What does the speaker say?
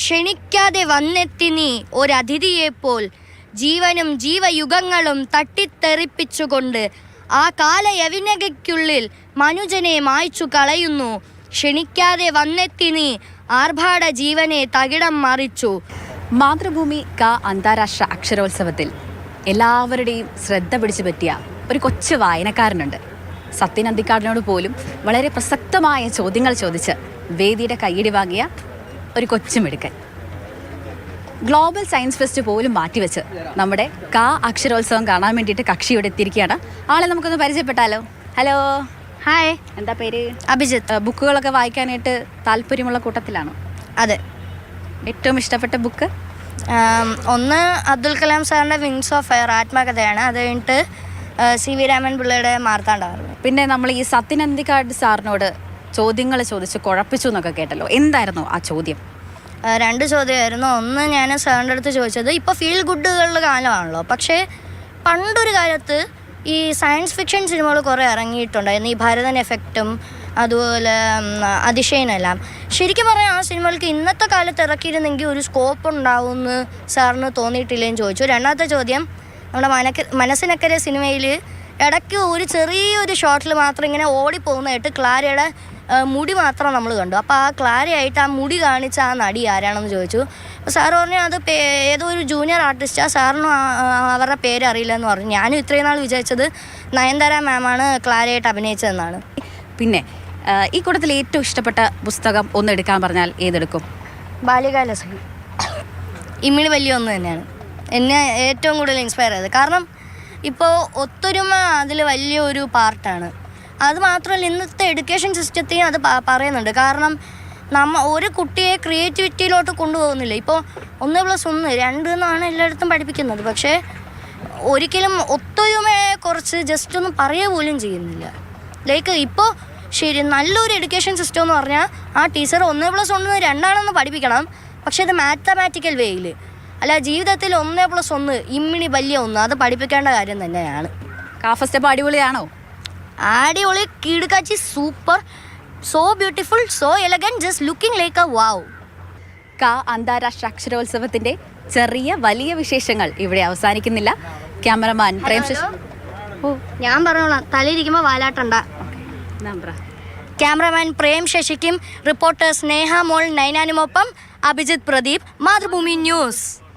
ക്ഷണിക്കാതെ വന്നെത്തി നീ ഒരതിഥിയെപ്പോൽ ജീവനും ജീവയുഗങ്ങളും തട്ടിത്തെറിപ്പിച്ചുകൊണ്ട് ആ കാലയവിനകയ്ക്കുള്ളിൽ മനുജനെ മായ്ച്ചു കളയുന്നു. ക്ഷണിക്കാതെ വന്നെത്തി നീ ആർഭാട ജീവനെ തകിടം മറിച്ചു. മാതൃഭൂമി ക അന്താരാഷ്ട്ര അക്ഷരോത്സവത്തിൽ എല്ലാവരുടെയും ശ്രദ്ധ പിടിച്ചു പറ്റിയ ഒരു കൊച്ചു വായനക്കാരനുണ്ട്. സത്യൻ അന്തിക്കാടിനോട് പോലും വളരെ പ്രസക്തമായ ചോദ്യങ്ങൾ ചോദിച്ച് വേദിയുടെ കൈയടി വാങ്ങിയ ഒരു കൊച്ചുമിടുക്കൻ ഗ്ലോബൽ സയൻസ് ഫെസ്റ്റ് പോലും മാറ്റിവെച്ച് നമ്മുടെ കാ അക്ഷരോത്സവം കാണാൻ വേണ്ടിയിട്ട് കക്ഷി ഇവിടെ എത്തിയിരിക്കുകയാണ്. ആളെ നമുക്കൊന്ന് പരിചയപ്പെട്ടാലോ? ഹലോ. ഹായ് എന്താ പേര്? അഭിജിത്ത്. ബുക്കുകളൊക്കെ വായിക്കാനായിട്ട് താല്പര്യമുള്ള കൂട്ടത്തിലാണോ? അതെ. ഏറ്റവും ഇഷ്ടപ്പെട്ട ബുക്ക്? ഒന്ന് അബ്ദുൽ കലാം സാറിന്റെ വിങ്സ് ഓഫ് ഫയർ ആത്മകഥയാണ്. അത് കഴിഞ്ഞിട്ട് സി വി രാമൻ പിള്ളയുടെ മാർത്താണ്ടായിരുന്നു പിന്നെ നമ്മൾ ഈ സത്യനന്ദിക്കാട് സാറിനോട് ചോദ്യങ്ങൾ ചോദിച്ച് കുഴപ്പിച്ചു എന്നൊക്കെ കേട്ടല്ലോ. എന്തായിരുന്നു ആ ചോദ്യം? രണ്ട് ചോദ്യമായിരുന്നു. ഒന്ന് ഞാൻ സാറിന്റെ അടുത്ത് ചോദിച്ചത് ഇപ്പോൾ ഫീൽ ഗുഡുകളുടെ കാലമാണല്ലോ. പക്ഷേ പണ്ടൊരു കാലത്ത് ഈ സയൻസ് ഫിക്ഷൻ സിനിമകൾ കുറേ ഇറങ്ങിയിട്ടുണ്ടായിരുന്നു. ഈ ഭരതൻ എഫക്റ്റും അതുപോലെ അതിശയനെല്ലാം ശരിക്കും പറയാം ആ സിനിമകൾക്ക് ഇന്നത്തെ കാലത്ത് ഇറക്കിയിരുന്നെങ്കിൽ ഒരു സ്കോപ്പ് ഉണ്ടാവുമെന്ന് സാറിന് തോന്നിയിട്ടില്ലേന്ന് ചോദിച്ചു. രണ്ടാമത്തെ ചോദ്യം നമ്മുടെ മനക്ക മനസ്സിനക്കരെ സിനിമയിൽ ഇടയ്ക്ക് ഒരു ചെറിയൊരു ഷോട്ടിൽ മാത്രം ഇങ്ങനെ ഓടിപ്പോകുന്നതായിട്ട് ക്ലാരയുടെ മുടി മാത്രം നമ്മൾ കണ്ടു. അപ്പോൾ ആ ക്ലാരയായിട്ട് ആ മുടി കാണിച്ച ആ നടി ആരാണെന്ന് ചോദിച്ചു. അപ്പോൾ സാറ് പറഞ്ഞു അത് ഏതോ ഒരു ജൂനിയർ ആർട്ടിസ്റ്റാ സാറിനും അവരുടെ പേര് അറിയില്ല എന്ന് പറഞ്ഞു. ഞാനും ഇത്രയും നാൾ വിചാരിച്ചത് നയൻതാര മാമാണ് ക്ലാരയായിട്ട് അഭിനയിച്ചതെന്നാണ്. പിന്നെ ഈ കൂട്ടത്തിൽ ഏറ്റവും ഇഷ്ടപ്പെട്ട പുസ്തകം ഒന്ന് എടുക്കാൻ പറഞ്ഞാൽ ഏതെടുക്കും? ബാല്യകാല സഖി ഇമ്മിണി വലിയ ഒന്ന് തന്നെയാണ്. എന്നെ ഏറ്റവും കൂടുതൽ ഇൻസ്പയർ ചെയ്തത്. കാരണം ഇപ്പോൾ ഒത്തൊരുമ അതിൽ വലിയൊരു പാർട്ടാണ് അത് മാത്രമല്ല ഇന്നത്തെ എഡ്യൂക്കേഷൻ സിസ്റ്റത്തെയും അത് പറയുന്നുണ്ട്. കാരണം നമ്മ ഒരു കുട്ടിയെ ക്രിയേറ്റിവിറ്റിയിലോട്ട് കൊണ്ടുപോകുന്നില്ല. ഇപ്പോൾ ഒന്ന് പ്ലസ് ഒന്ന് രണ്ട് എന്നാണ് എല്ലായിടത്തും പഠിപ്പിക്കുന്നത്. പക്ഷേ ഒരിക്കലും ഒത്തൊരുമയെ കുറച്ച് ജസ്റ്റ് ഒന്നും പറയുക പോലും ചെയ്യുന്നില്ല. ലൈക്ക് ഇപ്പോൾ ശരി നല്ലൊരു എഡ്യൂക്കേഷൻ സിസ്റ്റം എന്ന് പറഞ്ഞാൽ ആ ടീച്ചർ ഒന്ന് പ്ലസ് ഒന്ന് രണ്ടാണെന്ന് പഠിപ്പിക്കണം. പക്ഷേ ഇത് മാത്തമാറ്റിക്കൽ വേയിൽ അല്ല ജീവിതത്തിൽ ഒന്ന് പ്ലസ് ഒന്ന് ഇമ്മിണി വലിയ ഒന്ന് അത് പഠിപ്പിക്കേണ്ട കാര്യം തന്നെയാണ്. കാഫ സ്റ്റെപ്പ് അടിപൊളിയാണോ? അടിപൊളി കീടുകാച്ചി super. So beautiful so elegant just looking like a wow കാ അന്താരാഷ്ട്ര അക്ഷരോത്സവത്തിന്റെ ചെറിയ വലിയ വിശേഷങ്ങൾ ഇവിടെ അവസാനിക്കുന്നില്ല. ക്യാമറമാൻ പ്രേം ശശി ഓ. ഞാൻ പറഞ്ഞോളാം. തലയിരിക്കുമ്പോൾ വാലാട്ടണ്ട. ക്യാമറമാൻ പ്രേം ശശിക്കും റിപ്പോർട്ടർ സ്നേഹ മോൾ നൈനാനുമൊപ്പം അഭിജിത് പ്രദീപ് മാതൃഭൂമി ന്യൂസ്.